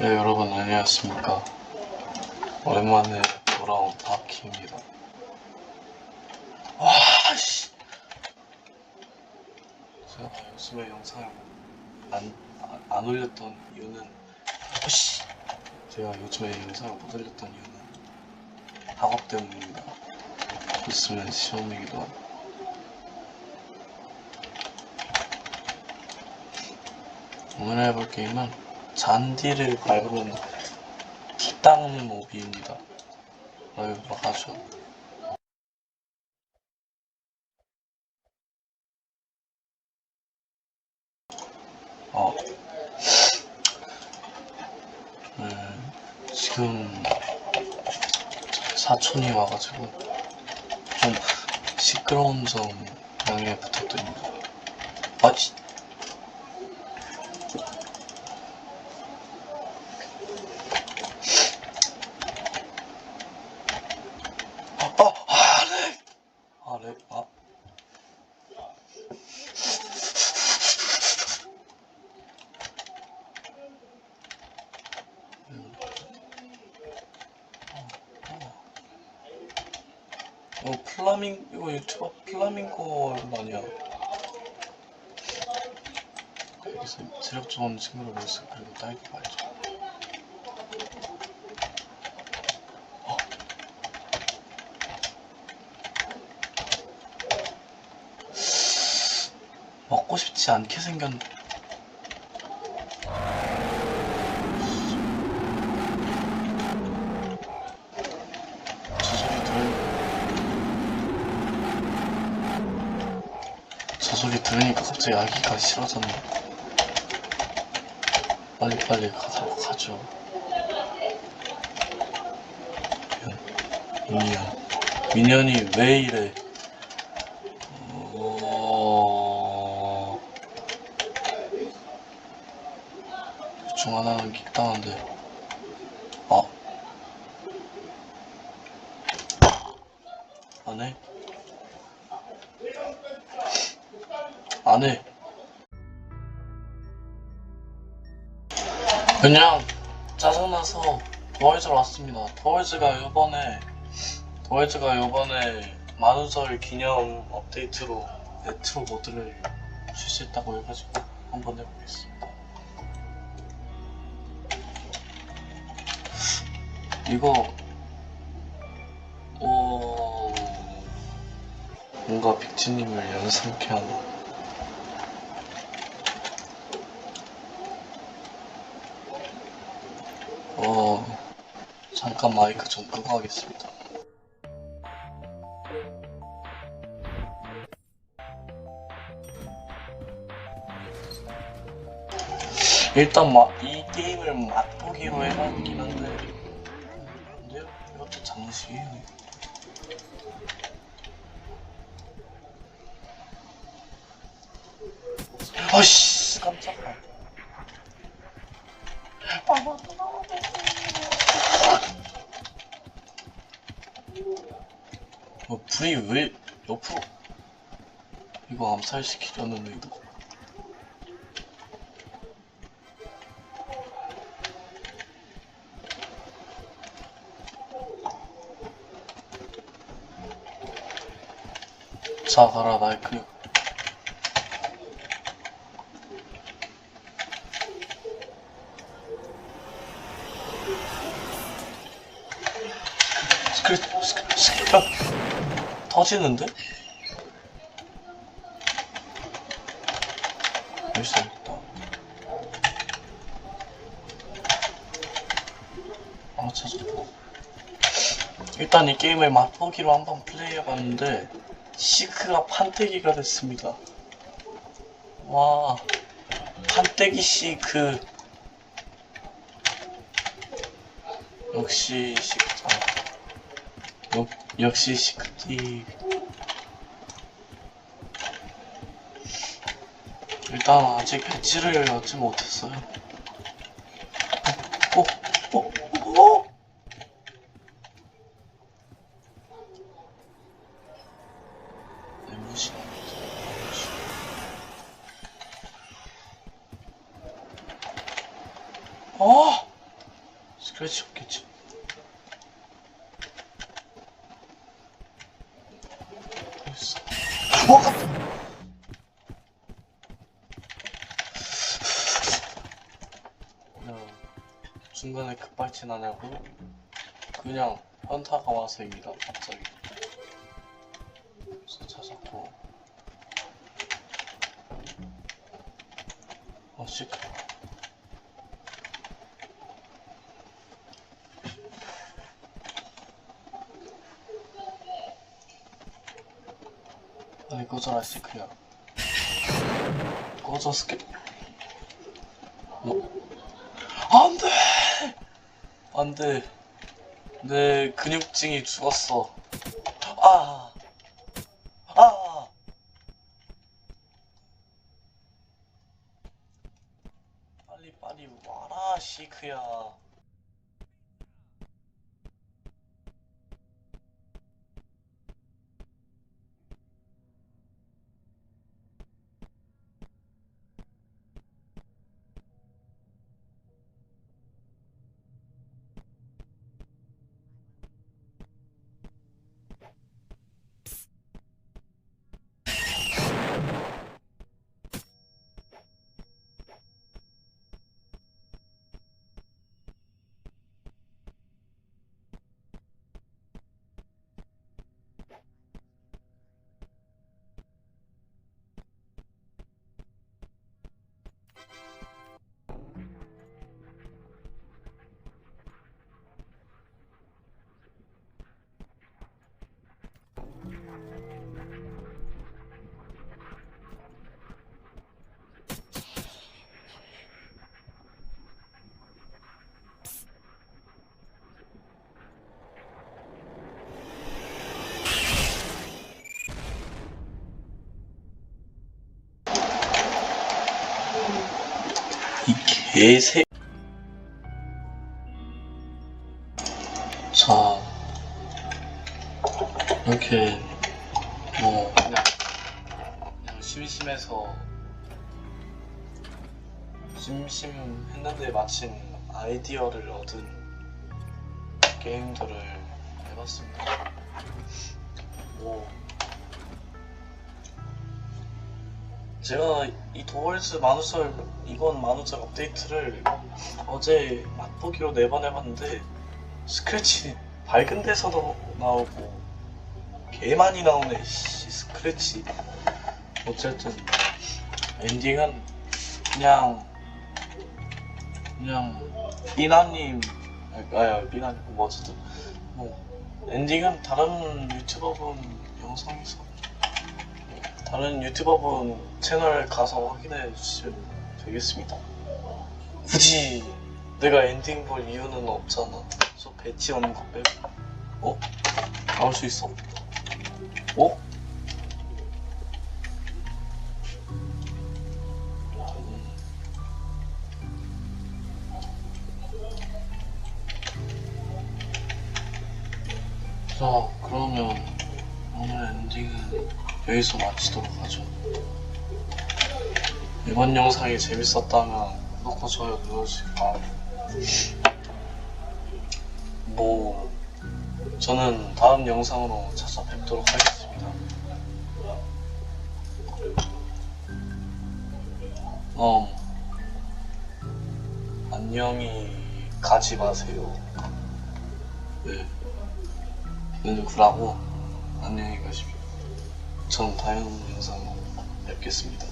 네, 여러분 안녕하십니까. 오랜만에 돌아온 바키입니다. 와, 씨. 제가 요즘에 영상을 안, 안, 안 올렸던 이유는, 아, 씨. 제가 요즘에 영상을 못 올렸던 이유는 학업 때문입니다. 있으면 시험이기도 하고. 오늘 해볼 게임은 잔디를 피 닦는 모비입니다. 아유, 막 하죠. 어. 음, 지금 사촌이 와가지고 좀 시끄러운 점 양해 부탁드립니다. 아, 씨. 아, 아, 아, 렉! 아, 렉, 아. 음. 어, 플라밍, 이거 유튜버 플라밍고 아니야. 여기서 체력 좋은 친구를 위해서 그리고 딸기 말죠. 먹고 싶지 않게 생겼. 저 저 소리 들으니까 갑자기 아기가 싫어졌네. 빨리 빨리 가도록 하죠. 미년. 미년이 왜 이래? 어... 중 하나는 킥당한데 아 안해 안해 그냥 짜증나서 더월즈로 왔습니다. 더월즈가 요번에 더월즈가 요번에 만우절 기념 업데이트로 레트로 모드를 출시했다고 해가지고 한번 해보겠습니다. 이거 어 뭔가 빅치님을 연상케 하는 어 잠깐 마이크 좀 끄고 하겠습니다. 일단 마, 이 게임을 맛보기로 해봤긴 한데 근데 이것도 장식이네 아씨 깜짝아 어, 불이 왜 옆으로. 이거 암살시키려는 의도. 자 가라 나의 근육 스크립 스크립 스크립 터지는데? 열쇠 있다. 아 찾았다 일단 이 게임을 맛보기로 한번 플레이해봤는데 시크가 판때기가 됐습니다. 와 판때기 시크 역시 시크다 역, 역시 시크티 일단 아직 배지를 얻지 못했어요 어? 어? 어? 어? 네, 무시 어? 스크래치 없겠지. 있어. 어! 그냥 중간에 급발진 하냐고 그냥 현타가 와서입니다 갑자기 그래서 찾았고 어 시크 꺼져 스케 어? 안돼! 안 돼. 내 근육증이 죽었어. 아! 아! 빨리 빨리 와라 시크야 이 개새 자 이렇게 뭐 그냥 그냥 심심해서 심심했는데 마침 아이디어를 얻은 게임들을 해봤습니다. 뭐 제가 이 도월즈 만우절 이번 만우절 업데이트를 어제 맛보기로 네 번 해봤는데 스크래치 밝은 데서도 나오고 개 많이 나오네 씨 스크래치. 어쨌든 엔딩은 그냥 그냥 삐나님 아야 삐나님 뭐 어쨌든. 뭐 엔딩은 다른 유튜버 분 영상에서 다른 유튜버분 채널 가서 확인해 주시면 되겠습니다. 굳이 내가 엔딩 볼 이유는 없잖아. 저 배치 없는 거 빼고. 어? 나올 수 있어. 어? 음. 자, 그러면 오늘 엔딩은 여기서 마치도록 하죠. 이번 영상이 재밌었다면 구독과 좋아요 눌러주시기. 뭐 저는 다음 영상으로 찾아뵙도록 하겠습니다. 어 안녕히 가지 마세요. 네. 눈을 구라고 안녕히 가십시오. 전 다음 영상으로 뵙겠습니다.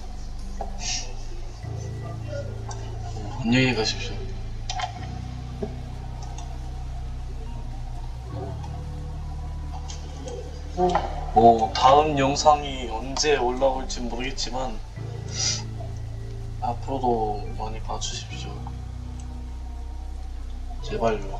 어, 안녕히 가십시오. 뭐 다음 영상이 언제 올라올지 모르겠지만 앞으로도 많이 봐주십시오. 제발요.